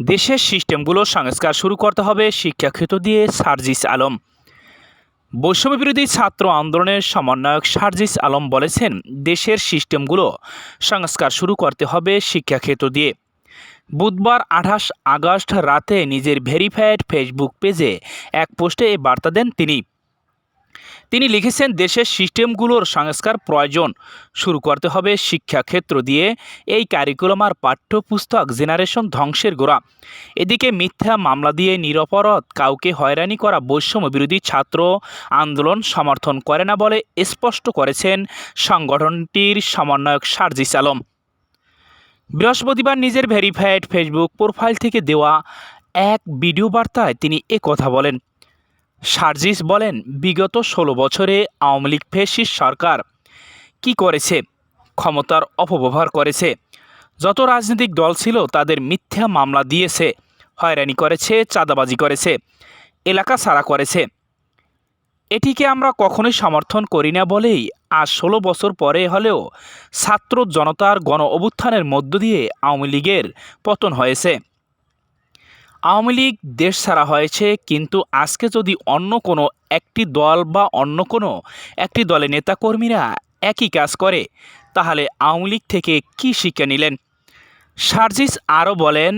দেশের সিস্টেমগুলো সংস্কার শুরু করতে হবে শিক্ষাক্ষেত্র দিয়ে সার্জিস আলম। বৈষম্য বিরোধী ছাত্র আন্দোলনের সমন্বয়ক সার্জিস আলম বলেছেন, দেশের সিস্টেমগুলো সংস্কার শুরু করতে হবে শিক্ষাক্ষেত্র দিয়ে। বুধবার আঠাশ আগস্ট রাতে নিজের ভেরিফাইড ফেসবুক পেজে এক পোস্টে এই বার্তা দেন তিনি। তিনি লিখেছেন, দেশের সিস্টেমগুলোর সংস্কার প্রয়োজন। শুরু করতে হবে শিক্ষাক্ষেত্র দিয়ে। এই কারিকুলাম আর পাঠ্যপুস্তক জেনারেশন ধ্বংসের গোড়া। এদিকে মিথ্যা মামলা দিয়ে নিরপরাধ, কাউকে হয়রানি করা বৈষম্য বিরোধী ছাত্র আন্দোলন সমর্থন করে না বলে স্পষ্ট করেছেন সংগঠনটির সমন্বয়ক সার্জিস আলম। বৃহস্পতিবার নিজের ভেরিফাইড ফেসবুক প্রোফাইল থেকে দেওয়া এক ভিডিও বার্তায় তিনি কথা বলেন। সার্জিস বলেন, বিগত ষোলো বছরে আওয়ামী লীগ ফেসিস সরকার কি করেছে, ক্ষমতার অপব্যবহার করেছে, যত রাজনৈতিক দল ছিল তাদের মিথ্যা মামলা দিয়েছে, হয়রানি করেছে, চাঁদাবাজি করেছে, এলাকা সারা করেছে। এটিকে আমরা কখনোই সমর্থন করি না বলেই আজ ষোলো বছর পরে হলেও ছাত্র জনতার গণ অভ্যুত্থানের মধ্য দিয়ে আওয়ামী লীগের পতন হয়েছে। আওয়ামী লীগ দেশ ছাড়া হয়েছে, কিন্তু আজকে যদি অন্য কোনো একটি দল বা অন্য কোনো একটি দলের নেতাকর্মীরা একই কাজ করে, তাহলে আওয়ামী লীগ থেকে কী শিক্ষা নিলেন? সার্জিস আরও বলেন,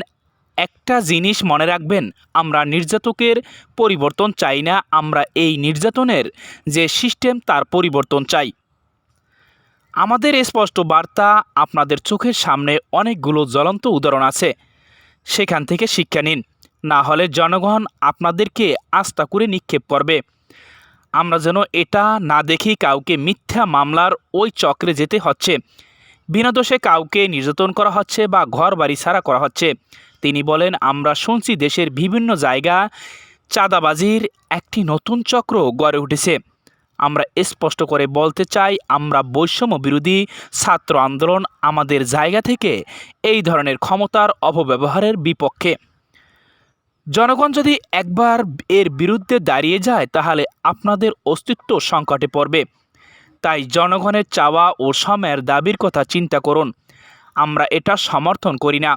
একটা জিনিস মনে রাখবেন, আমরা নির্যাতকের পরিবর্তন চাই না, আমরা এই নির্যাতনের যে সিস্টেম, তার পরিবর্তন চাই। আমাদের স্পষ্ট বার্তা আপনাদের চোখের সামনে অনেকগুলো জ্বলন্ত উদাহরণ আছে। সেখান থেকে শিক্ষা নিন। না হলে জনগণ আপনাদেরকে আস্থা করে নিক্ষেপ করবে। আমরা যেন এটা না দেখি কাউকে মিথ্যা মামলার ওই চক্রে যেতে হচ্ছে। বিনা দোষে কাউকে নির্যাতন করা হচ্ছে বা ঘর বাড়ি ছাড়া করা হচ্ছে। তিনি বলেন, আমরা শুনছি দেশের বিভিন্ন জায়গা চাঁদাবাজির একটি নতুন চক্র গড়ে উঠেছে। আমরা স্পষ্ট করে বলতে চাই, আমরা বৈষম্য বিরোধী ছাত্র আন্দোলন আমাদের জায়গা থেকে এই ধরনের ক্ষমতার অপব্যবহারের বিপক্ষে। জনগণ যদি একবার এর বিরুদ্ধে দাঁড়িয়ে যায়, তাহলে আপনাদের অস্তিত্ব সংকটে পড়বে। তাই জনগণের চাওয়া ও সময়ের দাবির কথা চিন্তা করুন। আমরা এটা সমর্থন করি না।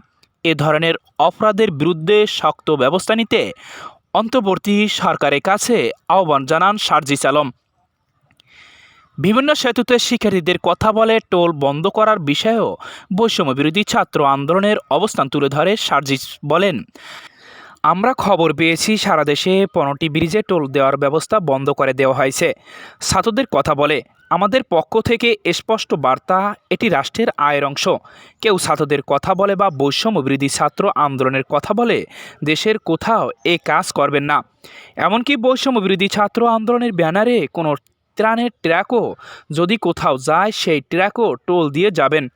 এ ধরনের অপরাধের বিরুদ্ধে শক্ত ব্যবস্থা নিতে অন্তর্বর্তী সরকারের কাছে আহ্বান জানান সার্জিস আলম। বিভিন্ন সেতুতে শিক্ষার্থীদের কথা বলে টোল বন্ধ করার বিষয়েও বৈষম্য বিরোধী ছাত্র আন্দোলনের অবস্থান তুলে ধরে সার্জিস বলেন। আমরা খবর পেয়েছি সারা দেশে পনেরোটি ব্রিজে টোল দেওয়ার ব্যবস্থা বন্ধ করে দেওয়া হয়েছে। ছাত্রদের কথা বলে, আমাদের পক্ষ থেকে স্পষ্ট বার্তা, এটি রাষ্ট্রের আয়ের অংশ। কেউ ছাত্রদের কথা বলে বা বৈষম্য বিরোধী ছাত্র আন্দোলনের কথা বলে, দেশের কোথাও এ কাজ করবেন না। এমনকি বৈষম্য বিরোধী ছাত্র আন্দোলনের ব্যানারে কোনো ত্রাণের ট্র্যাকও যদি কোথাও যায়, সেই ট্র্যাকও টোল দিয়ে যাবেন।